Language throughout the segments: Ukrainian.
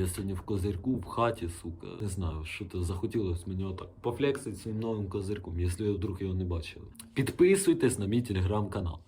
я сьогодні в козирку в хаті, сука. Не знаю, що то захотілося мені отак пофлексити своїм новим козирком, якщо вдруг його не бачили. Підписуйтесь на мій телеграм-канал.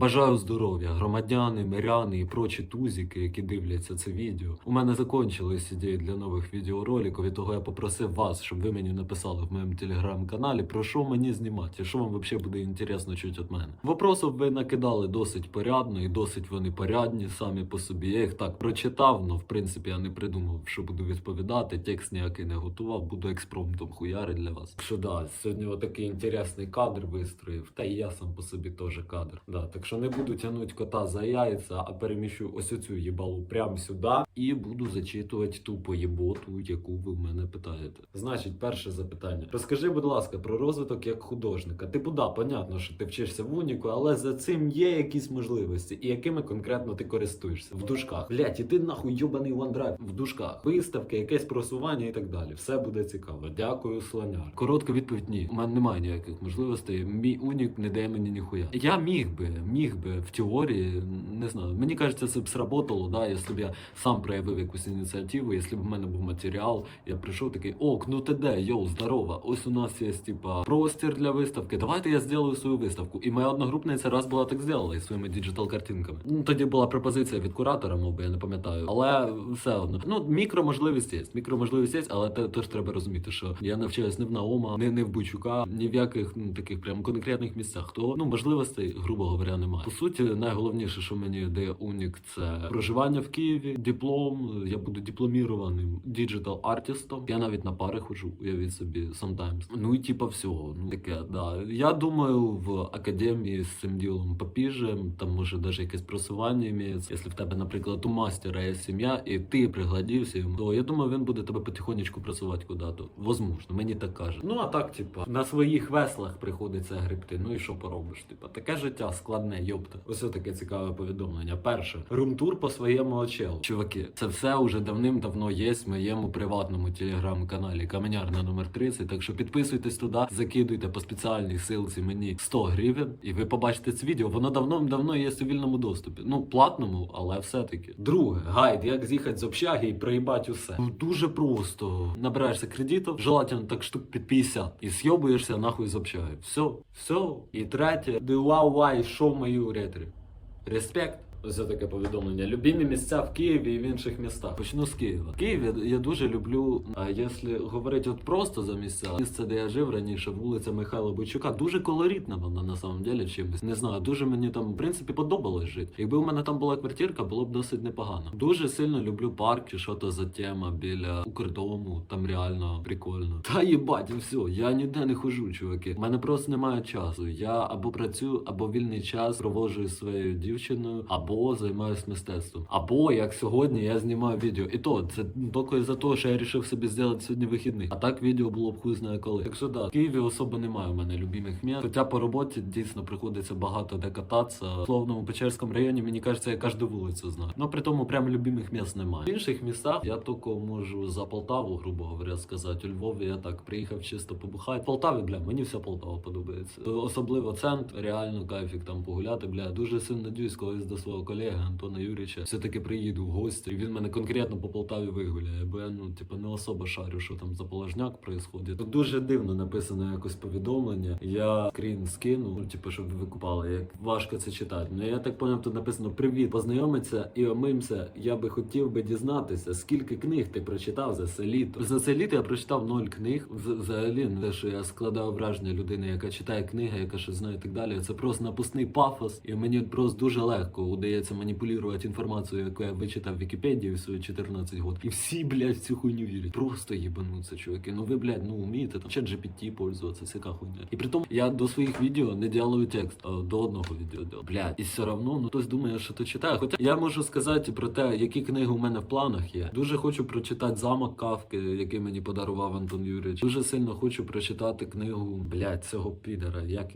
Бажаю здоров'я, громадяни, миряни і прочі тузіки, які дивляться це відео. У мене закончились ідеї для нових відеороликів, і того я попросив вас, щоб ви мені написали в моєму телеграм-каналі, про що мені знімати, що вам взагалі буде інтересно чути від мене. Вопросів ви накидали досить порядно і досить вони порядні самі по собі. Я їх так прочитав, але в принципі я не придумав, що буду відповідати. Текст ніякий не готував, буду експромтом хуяри для вас. Що да, сьогодні отакий інтересний кадр вистроїв, та і я сам по собі теж кадр. Да, так що не буду тягнути кота за яйця, а переміщу ось оцю їбалу прямо сюди і буду зачитувати ту поєботу, яку ви в мене питаєте. Значить, перше запитання. Розкажи, будь ласка, про розвиток як художника. Типу, да, понятно, що ти вчишся в уніку, але за цим є якісь можливості, і якими конкретно ти користуєшся в дужках. Блять, іди нахуй йобаний OneDrive в дужках. Виставки, якесь просування і так далі. Все буде цікаво. Дякую, слоняр. Коротка відповідь ні. У мене немає ніяких можливостей. Мій унік не дає мені ніхуя. Я міг би, міг би в теорії, не знаю. Мені кажеться, це б сработало, да, якщо б я сам проявив якусь ініціативу, якщо б в мене був матеріал, я прийшов такий, ок, ну ти де, йоу, здорово. Ось у нас є типа простір для виставки. Давайте я зроблю свою виставку. І моя одногрупниця раз була так зробила із своїми діджитал картинками. Ну тоді була пропозиція від куратора, мов би я не пам'ятаю. Але все одно. Ну, мікроможливість є. Мікроможливість є, але те теж треба розуміти, що я навчаюсь не в Наома, не, не в Бучука, ні в яких ну, таких прям конкретних місцях. То ну можливостей, грубо говоря, немає. По суті, найголовніше, що мені дає Унік, це проживання в Києві, диплом. Я буду дипломірованим діджитал артистом. Я навіть на пари ходжу, уявіть собі, sometimes. Ну і типа всього. Ну таке, да. Я думаю, в академії з цим ділом попіжем, там може навіть якесь просування імеється. Якщо в тебе, наприклад, у мастера є сім'я, і ти пригладився йому, то я думаю, він буде тебе потихонечку просувати куди-то. Возможно, мені так каже. Ну а так, типа, на своїх веслах приходиться гребти. Ну і що поробиш? Типа, таке життя складне, йопта. Ось таке цікаве повідомлення. Перше, румтур по своєму очелу. Чуваки, це все уже давним-давно є в моєму приватному телеграм-каналі Каменярна номер 30. Так що підписуйтесь туди, закидуйте по спеціальній силці мені 100 гривень, і ви побачите це відео. Воно давно-давно є у вільному доступі. Ну, платному, але все-таки. Друге, гайд, як з'їхати з общаги і проїбать усе. Ну, дуже просто. Набираєшся кредитів, желательно так штук під 50, і з'йобуєшся нахуй з общаги. Все, все. І третє, що в мою ретрі. Респект. Ось таке повідомлення. Любімі місця в Києві і в інших містах. Почну з Києва. В я дуже люблю. А якщо говорити от просто за місця, місце, де я жив раніше, вулиця Михайла Бойчука, дуже колоритна вона на самом деле чимось. Не знаю, дуже мені там в принципі подобалось жити. Якби у мене там була квартирка, було б досить непогано. Дуже сильно люблю парк чи що то за тема біля Укрдому. Там реально прикольно. Та їбать, і все. Я ніде не хожу, чуваки. У мене просто немає часу. Я або працюю, або вільний час проводжу своєю дівчиною, або займаюся мистецтвом. Або як сьогодні я знімаю відео. І то це тільки за те, що я вирішив собі зробити сьогодні вихідний. А так відео було б хуй знає коли. Так що да, в Києві особо немає у мене любимих міст. Хоча по роботі дійсно приходиться багато де кататися. В словному Печерському районі мені кажеться, я кожну вулицю знаю. Ну при тому прям любимих міст немає. В інших містах я тільки можу за Полтаву, грубо говоря, сказати. У Львові я так приїхав чисто побухати. В Полтаві, бля, мені вся Полтава подобається. Особливо центр, реально кайфік там погуляти. Бля, дуже сильно надіюсь, колись до свого колеги Антона Юріча все-таки приїду в гості. І він мене конкретно по Полтаві вигуляє, бо я ну типу не особо шарю, що там за положняк происходить. Тут дуже дивно написано якось повідомлення. Я скрін скину, ну типу, щоб ви купали. Як важко це читати. Ну я так поняв, тут написано Привіт, познайомиться і омимся. Я би хотів би дізнатися, скільки книг ти прочитав за це літо. За це літо я прочитав ноль книг. Взагалі, не те, що я складав враження людини, яка читає книги, яка щось знає і так далі. Це просто напускний пафос, і мені просто дуже легко удається маніпулювати інформацію, яку я вичитав в Вікіпедії в свої 14 років. І всі, блядь, в цю хуйню вірять. Просто їбануться, чуваки. Ну ви, блядь, ну вмієте там чат GPT пользуватися, це яка хуйня. І при тому я до своїх відео не діалую текст, а до одного відео діалую. Блядь, і все равно, ну хтось думає, що то читає. Хоча я можу сказати про те, які книги у мене в планах є. Дуже хочу прочитати замок Кавки, який мені подарував Антон Юрійович. Дуже сильно хочу прочитати книгу, блядь, цього підера. Як?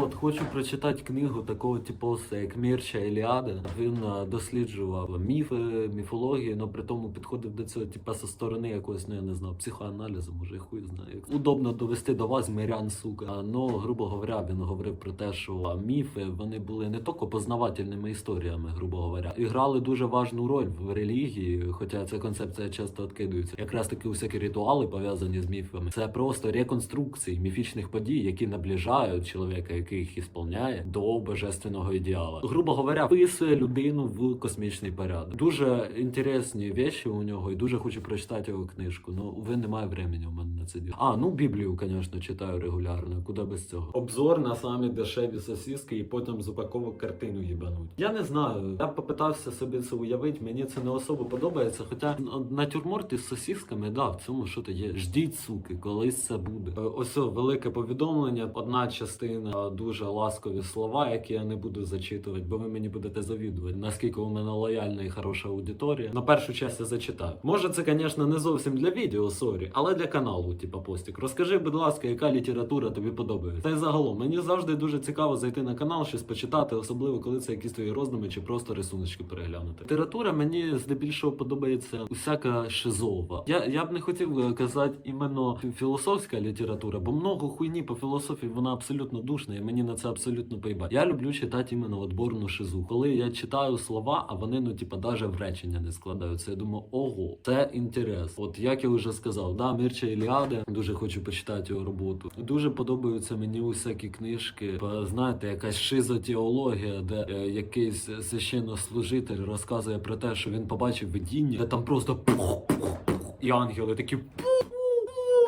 От, хочу прочитати книгу такого типу, як Мірча Іліади. Він е, досліджував міфи, міфологію, але при тому підходив до цього типа зі сторони якогось, ну я не знаю, психоаналізу, може хуй знаю. Як удобно довести до вас мирян, сука. Ну, грубо говоря, він говорив про те, що міфи вони були не тільки познавательними історіями, грубо говоря, і грали дуже важну роль в релігії, хоча ця концепція часто відкидується. Якраз таки усякі ритуали пов'язані з міфами. Це просто реконструкції міфічних подій, які наближають чоловіка, який їх ісполняє, до божественного ідеала. Грубо говоря, вписує людину в космічний порядок. Дуже інтересні речі у нього, і дуже хочу прочитати його книжку. Ну ви немає времени у мене на це діло. А ну Біблію, звісно, читаю регулярно. Куди без цього? Обзор на самі дешеві сосиски і потім з упаковок картину їбануть. Я не знаю. Я попитався собі це уявити. Мені це не особо подобається. Хоча ну, натюрморти з сосисками, да, в цьому що то є. Ждіть, суки, колись це буде. Е, Ось велике повідомлення. Одна частина е, дуже ласкові слова, які я не буду зачитувати, бо ви мені будете завідувати. Наскільки у мене лояльна і хороша аудиторія. На першу часть я зачитаю. Може, це, звісно, не зовсім для відео, сорі, але для каналу, типа постік. Розкажи, будь ласка, яка література тобі подобається. Та й загалом мені завжди дуже цікаво зайти на канал, щось почитати, особливо коли це якісь твої роздуми чи просто рисуночки переглянути. Література мені здебільшого подобається усяка шизова. Я, я б не хотів е, казати іменно філософська література, бо много хуйні по філософії вона абсолютно душна, і мені на це абсолютно поїбать. Я люблю читати іменно отборну шизу. Коли я читаю слова, а вони ну типа даже в речення не складаються. Я думаю, ого, це інтерес. От як я вже сказав, да, Мірча Іліади, дуже хочу почитати його роботу. Дуже подобаються мені усякі книжки. Знаєте, якась шизотеологія, де е, якийсь священнослужитель розказує про те, що він побачив видіння, де там просто пух-пух-пух, і ангели такі.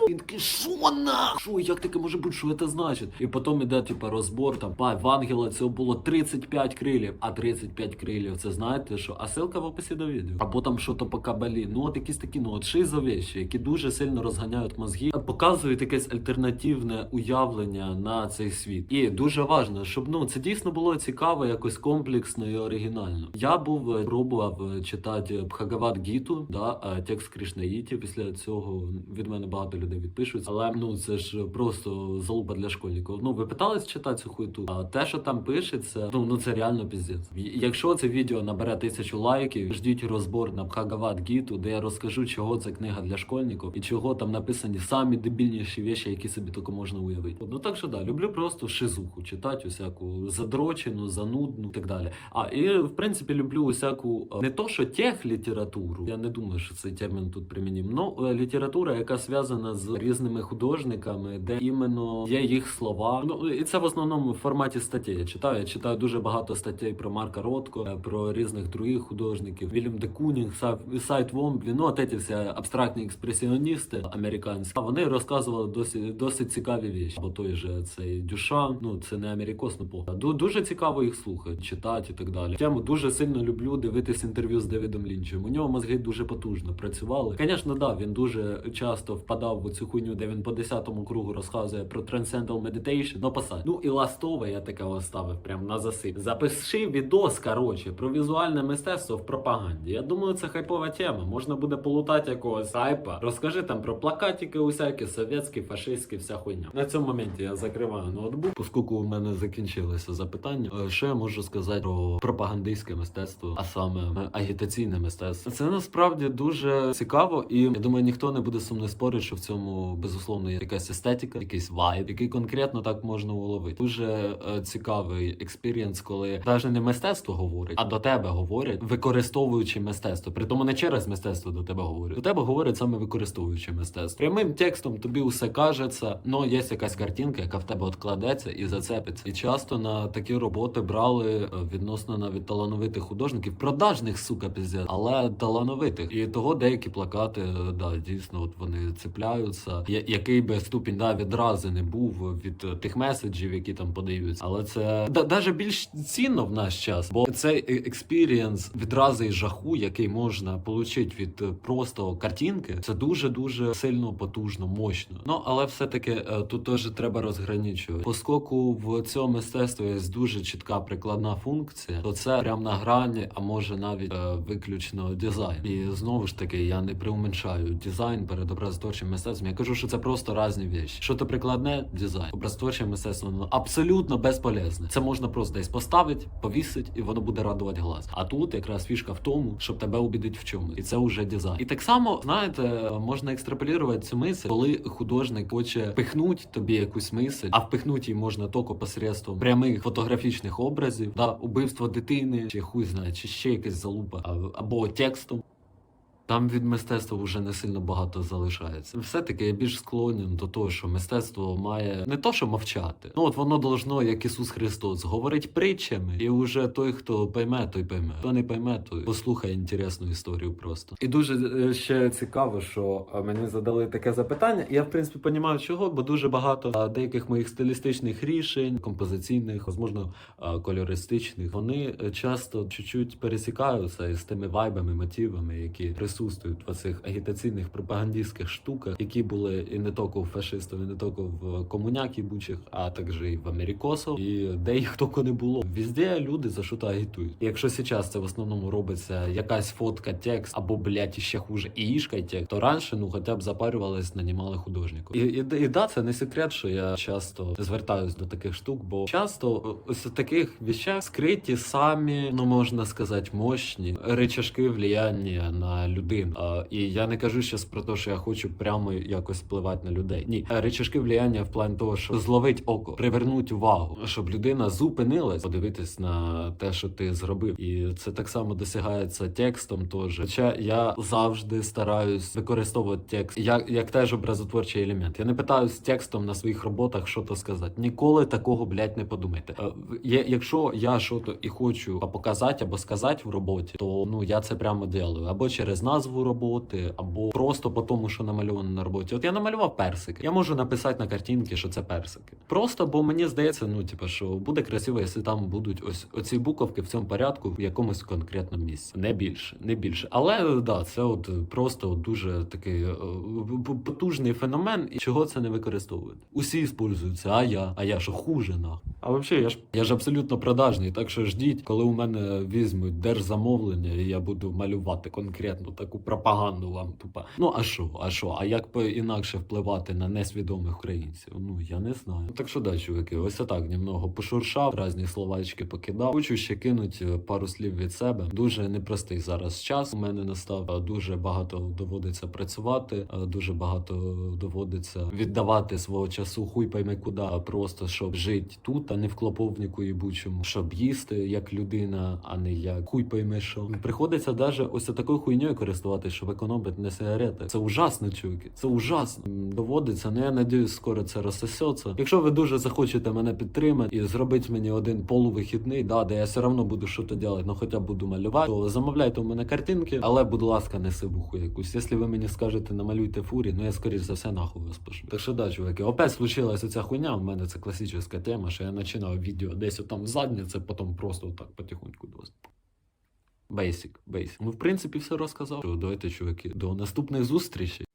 Він такий, що нах? Що, як таке може бути, що це значить? І потім іде, типа, розбор там, па, в ангела цього було 35 крилів, а 35 крилів, це знаєте що? А ссылка в описі до відео. Або там що то по кабалі. Ну, от якісь такі, ну, от шизовіші, які дуже сильно розганяють мозги, показують якесь альтернативне уявлення на цей світ. І дуже важливо, щоб ну це дійсно було цікаво, якось комплексно і оригінально. Я був е, пробував е, читати Бхагават Гіту, да, е, текст Кришнаїті. Після цього від мене багато людей відпишуться. Але ну це ж просто залупа для школьників. Ну ви питались читати цю хуйту? А те, що там пишеться, ну ну це реально піздець. Якщо це відео набере тисячу лайків, ждіть розбор на Бхагават Гіту, де я розкажу, чого це книга для школьників і чого там написані самі дебільніші речі, які собі тільки можна уявити. Ну так що да, люблю просто шизуху читати, усяку задрочену, занудну і так далі. А і в принципі люблю усяку е, не то, що тех літературу. Я не думаю, що цей термін тут примінім. Ну е, література, яка зв'язана з різними художниками, де іменно є їх слова. Ну і це в основному в форматі статей. Я читаю. Я читаю дуже багато статей про Марка Ротко, е, про різних других художників. Вільям де Кунінг, Сайт Вомблі. Ну от ці всі абстрактні експресіоністи американські. Вони розказували досить досить цікаві речі. Бо той же цей Дюшан, ну це не америкос, ну. Ду- Дуже цікаво їх слухати, читати і так далі. Тему дуже сильно люблю дивитись інтерв'ю з Девідом Лінчем. У нього мозги дуже потужно працювали. Звісно, да, він дуже часто впадав в цю хуйню, де він по 10-му кругу розказує про Transcendental Meditation. Ну, посадь. Ну і ластове я таке оставив прям на засип. Запиши відос, коротше, про візуальне мистецтво в пропаганді. Я думаю, це хайпова тема. Можна буде полутати якогось хайпа. Розкажи там про плакатики усякі, совєтські, фашистські, вся хуйня. На цьому моменті я закриваю ноутбук, оскільки у мене закінчилися запитання. Е, Що я можу сказати про пропагандистське мистецтво, а саме е, агітаційне мистецтво? Це насправді дуже цікаво, і я думаю, ніхто не буде зі спорити, що в цьому безусловно є якась естетика, якийсь вайб, який конкретно так можна уловити. Дуже е, цікавий експірієнс, коли навіть не мистецтво говорить, а до тебе говорять, використовуючи мистецтво. При тому не через мистецтво до тебе говорять. До тебе говорять саме використовуючи мистецтво. Прямим текстом тобі усе кажеться, але є якась картинка, яка в тебе откладеться і зацепиться. І часто на такі роботи брали е, відносно навіть талановитих художників, продажних сука піздець, але талановитих. І того деякі плакати, е, да, дійсно, от вони цепляються. Я- який би ступінь да, відрази не був від тих меседжів, які там подаються. Але це даже більш цінно в наш час, бо цей е- експірієнс відрази і жаху, який можна отримати від е, просто картинки, це дуже дуже сильно потужно, мощно. Ну але все-таки е, тут теж треба розграничувати. Поскольку в цьому мистецтві є дуже чітка прикладна функція, то це прям на грані, а може навіть виключно дизайн. І знову ж таки, я не преуменшаю дизайн перед образотворчим мистецтвом. Образом. Я кажу, що це просто різні вещі. Що то прикладне дизайн, образотворче мистецтво воно абсолютно безполезне. Це можна просто десь поставити, повісити, і воно буде радувати глаз. А тут якраз фішка в тому, щоб тебе убідити в чому, і це вже дизайн. І так само, знаєте, можна екстраполювати цю мисль, коли художник хоче пихнуть тобі якусь мисль, а впихнути її можна тільки посередством прямих фотографічних образів, да, убивство дитини, чи хуй знає, чи ще якась залупа, або текстом. Там від мистецтва вже не сильно багато залишається. Все-таки я більш склонен до того, що мистецтво має не то, що мовчати. Ну от воно должно, як Ісус Христос, говорить притчами, і вже той, хто пойме, той пойме. Хто не пойме, той послухає інтересну історію просто. І дуже е, ще цікаво, що е, мені задали таке запитання. Я в принципі розумію, чого, бо дуже багато е, деяких моїх стилістичних рішень, композиційних, можливо, кольористичних, вони часто чуть-чуть пересікаються із тими вайбами, мотивами, які присутствують в цих агітаційних пропагандистських штуках, які були і не тільки в фашистів, і не тільки в комуняк бучих, а також і в америкосів, і де їх тільки не було. Везде люди за що-то агітують. І якщо зараз це в основному робиться якась фотка, текст або блядь, ще хуже іїшка текст, то раніше ну хоча б запарювались, нанімали художників. І, і, і да, це не секрет, що я часто звертаюсь до таких штук, бо часто ось у таких вещах скриті самі, ну можна сказати, мощні речашки влияння на людину. А, і я не кажу зараз про те, що я хочу прямо якось впливати на людей. Ні, речашки влияння в плані того, що зловить око, привернуть увагу, щоб людина зупинилась, подивитись на те, що ти зробив. І це так само досягається текстом. Теж хоча я завжди стараюсь використовувати текст як, як теж образотворчий елемент. Я не питаюсь текстом на своїх роботах, що то сказати. Ніколи такого блядь, не подумайте. Е, якщо я що то і хочу показати або сказати в роботі, то ну я це прямо делаю або через назву роботи, або просто по тому, що намальовано на роботі. От я намалював персики. Я можу написати на картинці, що це персики. Просто бо мені здається, ну типу, що буде красиво, якщо там будуть ось оці буковки в цьому порядку в якомусь конкретному місці. Не більше, не більше. Але да, це от просто от дуже такий е, потужний феномен, і чого це не використовувати. Усі используються, а я, а я що хуже нахуй. А взагалі, я ж я ж абсолютно продажний, так що ждіть, коли у мене візьмуть держзамовлення, і я буду малювати конкретну таку пропаганду вам тупа. Ну а що? А що? А як інакше впливати на несвідомих українців? Ну я не знаю. Так що да, чуваки, ось так немного пошуршав, різні словачки покидав. Хочу ще кинуть е, пару слів від себе. Дуже непростий зараз час. У мене настав е, дуже багато доводиться працювати, е, дуже багато доводиться віддавати свого часу. Хуй пойме куди, просто щоб жити тут, а не в клоповнику їбучому, щоб їсти як людина, а не як хуй пойме що. Приходиться даже ось такою хуйньою користуватися, щоб економити на сигарети. Це ужасно, чуваки. Це ужасно. Доводиться. Ну я надіюсь, скоро це розсосеться. Якщо ви дуже захочете мене підтримати і зробити мені один полувихідний, да, де я все одно буду щось робити, ну хоча б буду малювати, то замовляйте у мене картинки, але, будь ласка, не сивуху якусь. Якщо ви мені скажете, намалюйте фурі, ну я скоріш за все нахуй вас пошлю. Так що да, чуваки, опять случилась оця хуйня. У мене це класична тема, що я починав відео десь там задниця, потім просто отак потихоньку досить. Бейсик, basic. Ну, в принципі, все розказав. Давайте, чуваки, до наступних зустрічей.